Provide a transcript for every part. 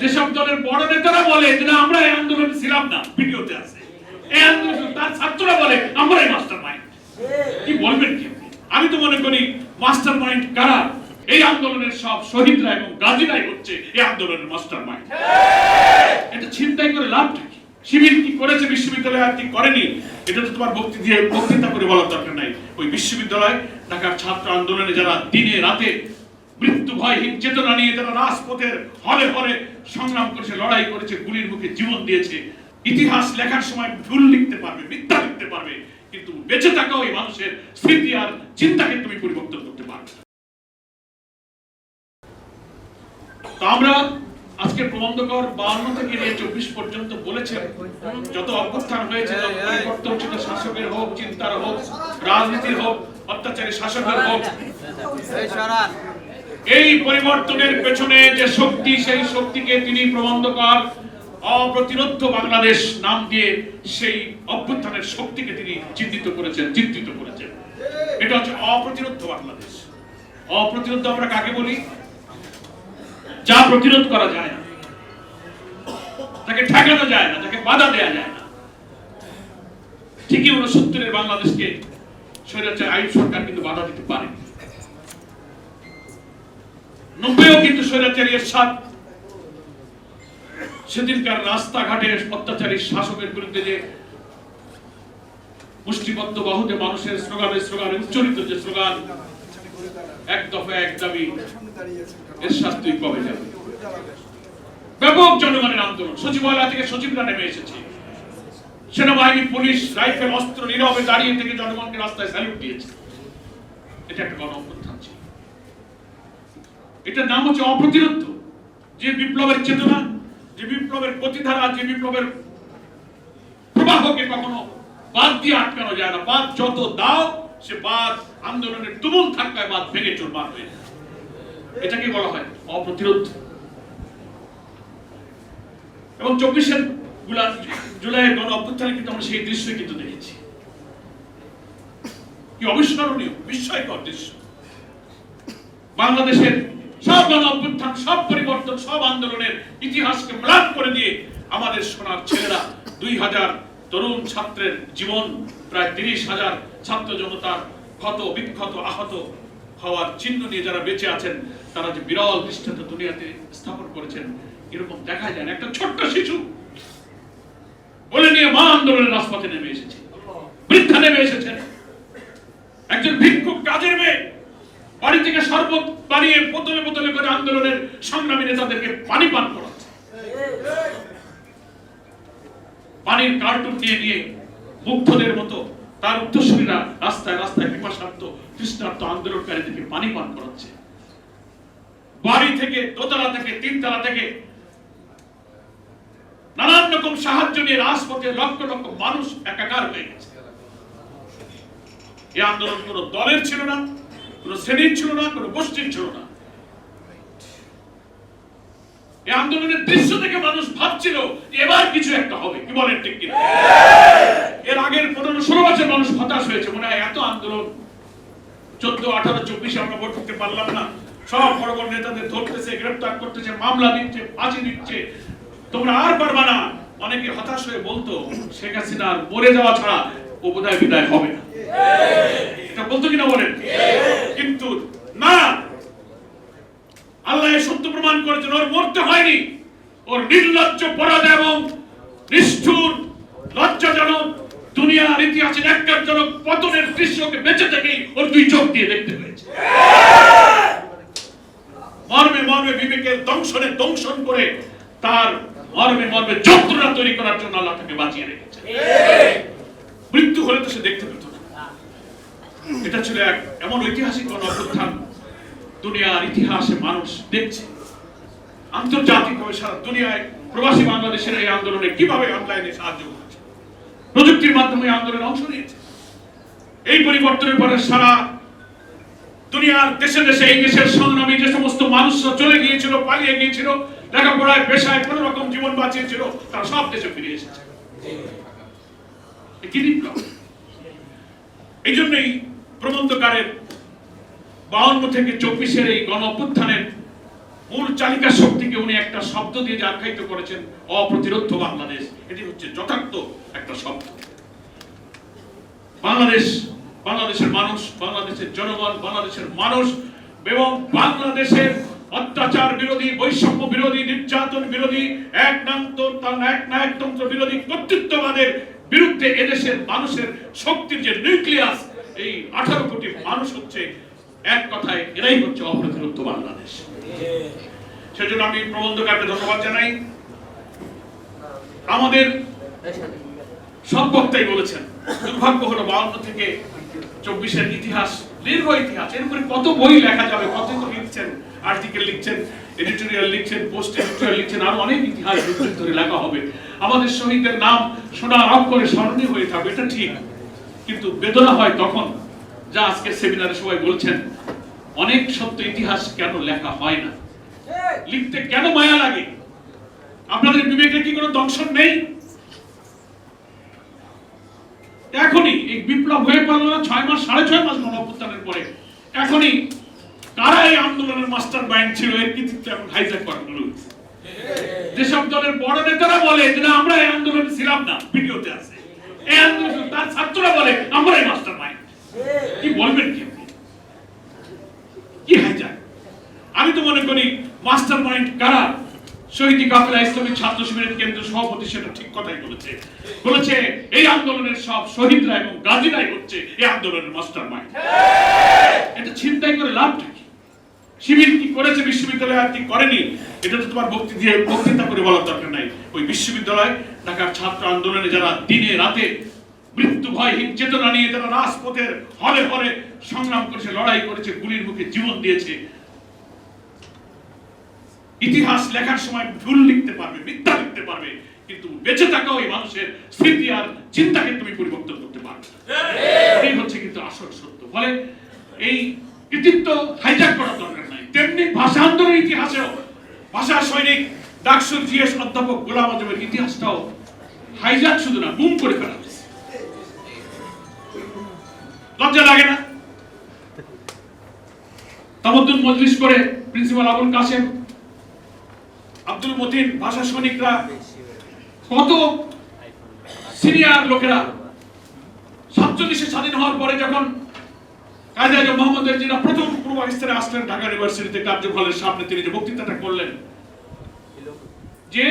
যেসব দলের বড় নেতারা বলে যে আমরা এই আন্দোলনে ছিলাম না, ভিডিওতে আছে। এই আন্দোলন তার ছাত্ররা বলে, আমরাই মাস্টার মাইন্ড কি বলবেন কি? আমি তো মনে করি মাস্টার মাইন্ড কারা? এই আন্দোলনের সব শহীদরা এবং গাজীরাই হচ্ছে এই আন্দোলনের মাস্টার মাইন্ড এটা চিন্তাই করে লাভটা কি? শিবির কি করেছে বিশ্ববিদ্যালয় আর কি করেনি? এটা তো তোমার বক্তৃতা দিয়ে বক্তৃতা করে বলার দরকার নাই। ওই বিশ্ববিদ্যালয়, ঢাকার ছাত্র আন্দোলনে যারা দিনে রাতে মৃত্যু ভয়হীন চেতনা নিয়ে যারা রাজপথের হলে হলে সংগ্রাম করেছে, লড়াই করেছে, গুলির মুখে জীবন দিয়েছে। ইতিহাস লেখার সময় ভুল লিখতে পারবে, মিথ্যা লিখতে পারবে, কিন্তু বেঁচে থাকা ওই মানুষের স্মৃতি আর চিন্তাকে তুমি পরিবর্তন করতে পারবে আমরা আজকে বাহান্ন থেকে নিয়ে চব্বিশ পর্যন্ত বলেছেন, যত অভ্যুত্থান হয়েছে পরিবর্তন শাসকের হোক, চিন্তার হোক, রাজনীতির হোক, অত্যাচারী শাসকের হোক। এই পরিবর্তনের পেছনে যে শক্তি, সেই শক্তিকে তিনি প্রবন্ধকর অপ্রতিরোধ বাংলাদেশ নাম দিয়ে সেই অভ্যুত্থানের শক্তিকে তিনি চিহ্নিত করেছেন, চিত্রিত করেছেন। এটা হচ্ছে অপ্রতিরোধ বাংলাদেশ। অপ্রতিরোধ আমরা কাকে বলি? যা প্রতিরোধ করা যায় না। তাকে ঠেকানো যায় না, তাকে বাধা দেয়া যায় না। ঠিকই উনসত্তরের বাংলাদেশকে স্বৈরাচার আইন সরকার কিন্তু বাধা দিতে পারে নব্বইও কিন্তু স্বৈরাচারী এরশাদ সেদিনকার রাস্তাঘাটে অত্যাচারী শাসকের বিরুদ্ধে যে মুষ্টিবদ্ধ বাহুতে মানুষের স্লোগানে স্লোগানে উচ্চারিত যে স্লোগান, এক দফা এক দাবি এরশাদ তুই কবে যাবে ব্যাপক জনগণের আন্দোলন। সচিবালয় থেকে সচিবরা নেমে এসেছে। সেনাবাহিনী, পুলিশ, রাইফেল, অস্ত্র নীরবে দাঁড়িয়ে থেকে জনগণকে রাস্তায় স্যালুট দিয়েছে। এটা একটা গণ এটার নাম হচ্ছে অপ্রতিরোধ। যে বিপ্লবের চেতনা, যে বিপ্লবের গতিধারা, যে বিপ্লবের প্রবাহকে কখনো বাদ দিয়ে আটকানো যায় না। বাদ যত দাও, সে বাদ আন্দোলনের তুমুল ধাক্কায় বাদ ভেঙে চুরমার হয়ে যায়। এটাকে বলা হয় অপ্রতিরোধ। এবং চব্বিশের জুলাইয়ের গণ অভ্যুত্থানে কিন্তু আমরা সেই দৃশ্যই কিন্তু দেখেছি। কি অবিস্মরণীয়, বিস্ময়কর দৃশ্য। বাংলাদেশের সব গণ সব পরিবর্তন সব আন্দোলনের ইতিহাসকে ম্লান করে দিয়ে আমাদের সোনার ছেলেরা দুই হাজার তরুণ ছাত্রের জীবন প্রায় তিরিশ হাজার ছাত্র জনতার ক্ষত বিক্ষত আহত হওয়ার চিহ্ন নিয়ে যারা বেঁচে আছেন তারা যে বিরল দৃষ্টান্ত দুনিয়াতে স্থাপন করেছেন এরকম দেখা যায় না। একটা ছোট্ট শিশু বলে নিয়ে মা আন্দোলনের রাজপথে নেমে এসেছে। বৃদ্ধা নেমে এসেছেন। একজন ভিক্ষুক কাজের মেয়ে বাড়ি থেকে শরবত বানিয়ে বোতলে বোতলে করে আন্দোলনের সংগ্রামী নেতাদেরকে পানি পান করাচ্ছে। পানির কার্টুন নিয়ে নিয়ে মুগ্ধদের মতো তার উত্তরসূরীরা রাস্তায় রাস্তায় পিপাসার্থ তৃষ্ণার্থ আন্দোলনকারীদেরকে পানি পান করাচ্ছে। বাড়ি থেকে দোতলা থেকে তিনতলা থেকে নানান রকম সাহায্য নিয়ে রাজপথে লক্ষ লক্ষ মানুষ একাকার হয়ে গেছে। এই আন্দোলন কোন দলের ছিল না। কোন শ্রেণির ছিল না, কোন গোষ্ঠীর ছিল না। এই আন্দোলনের দৃশ্য থেকে মানুষ ভাবছিল এবার কিছু একটা হবে। কি বলেন ঠিক কিনা? এর আগের পনেরো ষোলো বছর মানুষ হতাশ হয়েছে। মনে হয় এত আন্দোলন, চোদ্দ, আঠারো, চব্বিশে আমরা ভোট করতে পারলাম না। সব বড় বড় নেতাদের ধরতেছে, গ্রেপ্তার করতেছে, মামলা দিচ্ছে, ফাঁসি দিচ্ছে। তোমরা আর পারবা না। অনেকে হতাশ হয়ে বলতো, শেখ হাসিনা আর মরে যাওয়া ছাড়া ও বোধহয় বিদায় হবে না। এটা বলতো কিনা বলেন কিন্তু না আল্লাহ এ প্রমাণ ওর মরতে হয়নি। ওর নির্লজ্জ পরাজয় এবং নিষ্ঠুর, লজ্জাজনক দুনিয়ার ইতিহাসের একজনক পতনের দৃশ্যকে বেঁচে থেকেই ওর দুই চোখ দিয়ে দেখতে মর্মে মর্মে বিবেকের দংশনে দংশন করে তার মর্মে মর্মে যন্ত্রণা তৈরি করার জন্য আল্লাহ তাকে বাঁচিয়ে রেখেছে। মৃত্যু হলে তো সে দেখতে পেত এটা ছিল এক এমন ঐতিহাসিক কোন অভ্যুত্থান দুনিয়ার ইতিহাসে মানুষ দেখছে। আন্তর্জাতিকভাবে সারা দুনিয়ায় প্রবাসী বাংলাদেশের এই আন্দোলনে কীভাবে অনলাইনে সাহায্য করেছে? প্রযুক্তির মাধ্যমে আন্দোলনে অংশ নিয়েছে। এই পরিবর্তনের পরে সারা দুনিয়ার দেশে দেশে এই দেশের যে সমস্ত মানুষরা চলে গিয়েছিল, পালিয়ে গিয়েছিল, লেখাপড়ায়, পেশায় কোন রকম জীবন বাঁচিয়েছিল, তারা সব দেশে ফিরে এসেছে। এই জন্যই প্রবন্ধকারের বাউন্ন থেকে চব্বিশের এই গণ মূল চালিকা শক্তিকে উনি একটা শব্দ দিয়ে আখ্যায়িত করেছেন অপ্রতিরোধ বাংলাদেশ। এটি হচ্ছে যথার্থ একটা শব্দ। বাংলাদেশ, বাংলাদেশের মানুষ, বাংলাদেশের জনগণ, বাংলাদেশের মানুষ এবং বাংলাদেশের অত্যাচার বিরোধী, বৈষম্য বিরোধী, নির্যাতন বিরোধী এক নান্ত এক নায়কতন্ত্র বিরোধী, কর্তৃত্ববাদের বিরুদ্ধে এদেশের মানুষের শক্তির যে নিউক্লিয়াস, এই আঠারো কোটি মানুষ হচ্ছে এক কথায় এরাই হচ্ছে অপ্রতিরোধ বাংলাদেশ। সেজন্য আমি প্রবন্ধকারকে ধন্যবাদ জানাই। আমাদের সব বক্তাই বলেছেন, দুর্ভাগ্য হলো বাউন্ন থেকে চব্বিশের ইতিহাস, দীর্ঘ ইতিহাস, এর উপরে কত বই লেখা যাবে, কত তো লিখছেন, আর্টিকেল লিখছেন এডিটোরিয়াল লিখছেন পোস্ট এডিটোরিয়াল লিখছেন, আর অনেক ইতিহাস ধরে লেখা হবে। আমাদের শহীদদের নাম সোনার করে স্মরণীয় হয়ে থাকবে, এটা ঠিক। কিন্তু বেদনা হয় তখন, যা আজকে সেমিনারে সবাই বলছেন অনেক সত্য ইতিহাস কেন লেখা হয় না? লিখতে কেন মায়া লাগে? আপনাদের বিবেকে কি কোনো দংশন নেই? এখনই এই বিপ্লব হয়ে পড়ল না ছয় মাস সাড়ে ছয় মাস গণঅভ্যুত্থানের পরে। এখনই কারা এই আন্দোলনের মাস্টার মাইন্ড ছিল এর কৃতিত্ব এখন হাইজ্যাক করানো যেসব দলের বড় নেতারা বলে যে না আমরা এই আন্দোলনে ছিলাম না ভিডিওতে আছে। এই আন্দোলন তার ছাত্ররা বলে আমরা এই মাস্টার মাইন্ড কি বলবেন কি হাইজ্যাক আমি তো মনে করি মাস্টার মাইন্ড কারা? শহীদ কাফেলা ইসলামী ছাত্র শিবিরের কেন্দ্র সভাপতি সেটা ঠিক কথাই বলেছে। বলেছে, এই আন্দোলনের সব শহীদরা এবং গাজীরাই হচ্ছে এই আন্দোলনের মাস্টার মাইন্ড। এটা চিন্তাই করে লাভটা কি? শিবির কি করেছে, বিশ্ববিদ্যালয় আর কি করেনি? এটা তো তোমার দিয়ে বক্তৃতা করে বলার দরকার নাই। ওই বিশ্ববিদ্যালয়, ঢাকার ছাত্র আন্দোলনে যারা দিনে রাতে মৃত্যু ভয়হীন চেতনা নিয়ে যারা রাজপথের হলে হলে সংগ্রাম করেছে, লড়াই করেছে, গুলির মুখে জীবন দিয়েছে ইতিহাস লেখার সময় ভুল লিখতে পারবে, মিথ্যা লিখতে পারবে, কিন্তু বেঁচে থাকা ওই মানুষের স্মৃতি আর চিন্তাকে তুমি পরিবর্তন করতে পারবে এই হচ্ছে কিন্তু আসল সত্য। ফলে এই কৃতিত্ব হাইজ্যাক করার দরকার নাই। তেমনি ভাষা আন্দোলনের ইতিহাসেও, ভাষা সৈনিক ডাকসুর জিএস অধ্যাপক গোলাম আজমের ইতিহাসটাও হাইজ্যাক শুধু না গুম করে ফেলা লজ্জা লাগে না? তামদ্দুন মজলিস করে প্রিন্সিপাল আবুল কাসেম আব্দুল মতিন ভাষা সৈনিকরা, কত সিনিয়র লোকেরা, সাতচল্লিশে স্বাধীন হওয়ার পরে যখন কাজী আজম মোহাম্মদের যিনি প্রথম পূর্ব পাকিস্তানে আসলেন ঢাকা ইউনিভার্সিটিতে কার্যফলের সামনে তিনি যে বক্তৃতাটা করলেন, যে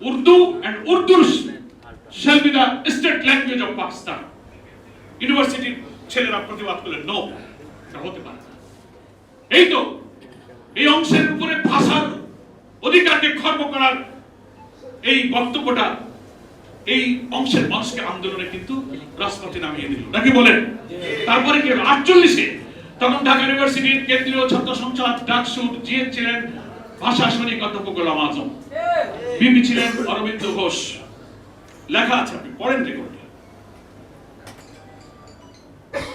Urdu and Urdu shall be the state language of Pakistan ইউনিভার্সিটির ছেলেরা প্রতিবাদ করলেন নো এটা হতে পারে এই তো, এই অংশের উপরে ভাষার অধিকারকে খর্ব করার এই বক্তব্যটা এই অংশের মানুষকে আন্দোলনে কিন্তু রাজপথে নামিয়ে দিল। নাকি বলেন? তারপরে কি আটচল্লিশে তখন ঢাকা ইউনিভার্সিটির কেন্দ্রীয় ছাত্র সংসদ ডাকসুর জিএ ছিলেন ভাষা সৈনিক অধ্যাপক গোলাম আজম। বিপি ছিলেন অরবিন্দ ঘোষ। লেখা আছে, আপনি পড়েন রেকর্ডে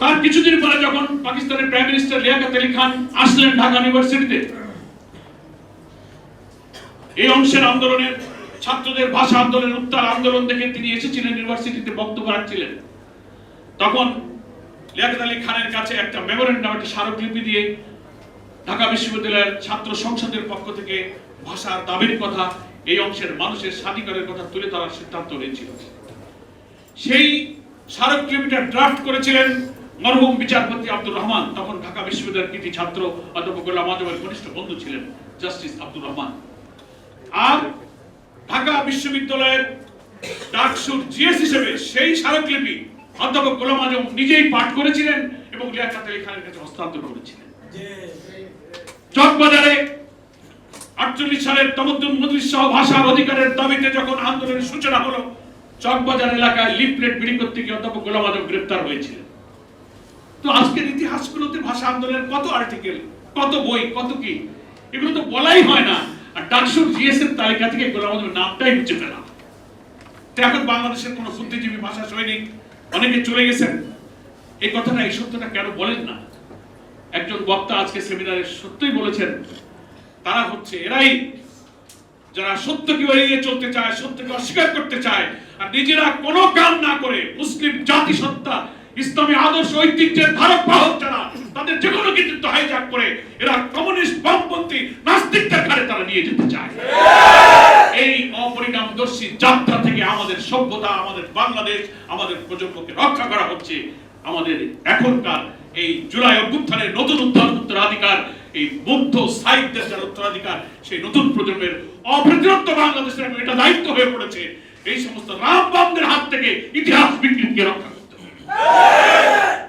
তার কিছুদিন পরে যখন পাকিস্তানের প্রাইম মিনিস্টার লিয়াকত আলী খান আসলেন ঢাকা ইউনিভার্সিটিতে এই অংশের আন্দোলনের ছাত্রদের ভাষা আন্দোলনের উত্তাল আন্দোলন দেখে তিনি এসেছিলেন, ইউনিভার্সিটিতে বক্তব্য রাখছিলেন। তখন লিয়াকত আলী খানের কাছে একটা মেমোরেন্ডাম একটা স্মারকলিপি দিয়ে ঢাকা বিশ্ববিদ্যালয়ের ছাত্র সংসদের পক্ষ থেকে ভাষার দাবির কথা, এই অংশের মানুষের স্বাধিকারের কথা তুলে ধরার সিদ্ধান্ত নিয়েছিল। সেই স্মারকলিপিটা ড্রাফট করেছিলেন মরহুম বিচারপতি আব্দুর রহমান। তখন ঢাকা বিশ্ববিদ্যালয়ের কৃতি ছাত্র অধ্যাপক গোলাম আজমের ঘনিষ্ঠ বন্ধু ছিলেন জাস্টিস আব্দুর রহমান। আর ঢাকা বিশ্ববিদ্যালয়ের ডাকসুর জিএস হিসেবে সেই স্মারকলিপি অধ্যাপক গোলাম আজম নিজেই পাঠ করেছিলেন এবং লিয়াকত আলী খানের কাছে হস্তান্তর করেছিলেন। চকবাজারে আটচল্লিশ সালের তমদ্দুন মজলিস সহ ভাষার অধিকারের দাবিতে যখন আন্দোলনের সূচনা হলো, চকবাজার এলাকায় লিফলেট বিলি করতে গিয়ে অধ্যাপক গোলাম আজম গ্রেপ্তার হয়েছিলেন। তো আজকের ইতিহাসগুলোতে ভাষা আন্দোলনের কত আর্টিকেল কত বই, কত কি? এগুলো তো বলাই হয় না। আর ডাকসুর তালিকা থেকে গোলাম নামটাই মুছে ফেলা এখন বাংলাদেশের বুদ্ধিজীবী ভাষা সৈনিক অনেকে চলে গেছেন। এই কথাটা, এই সত্যটা কেন বলেন না? একজন বক্তা আজকে সেমিনারে সত্যই বলেছেন, তারা হচ্ছে এরাই যারা সত্যকে এড়িয়ে চলতে চায়, সত্যকে অস্বীকার করতে চায়, আর নিজেরা কোনো কাম না করে মুসলিম জাতিসত্তা ইসলামী আদর্শ ঐতিহ্যের ধারক বাহক যারা, তাদের যে কোনো কৃতিত্ব হাইজাক করে এরা কমিউনিস্ট বামপন্থী নাস্তিকদের ঘাড়ে তারা নিয়ে যেতে চায়। এই অপরিণামদর্শী যাত্রা থেকে আমাদের সভ্যতা, আমাদের বাংলাদেশ, আমাদের প্রজন্মকে রক্ষা করা হচ্ছে। আমাদের এখনকার এই জুলাই অভ্যুত্থানের নতুন উত্থান, উত্তরাধিকার, এই বৌদ্ধ সাহিত্যের যারা উত্তরাধিকার, সেই নতুন প্রজন্মের অপ্রতিরোধ বাংলাদেশের এটা দায়িত্ব হয়ে পড়েছে। এই সমস্ত রাম বামদের হাত থেকে ইতিহাস বিকৃতিকে রক্ষা Amém!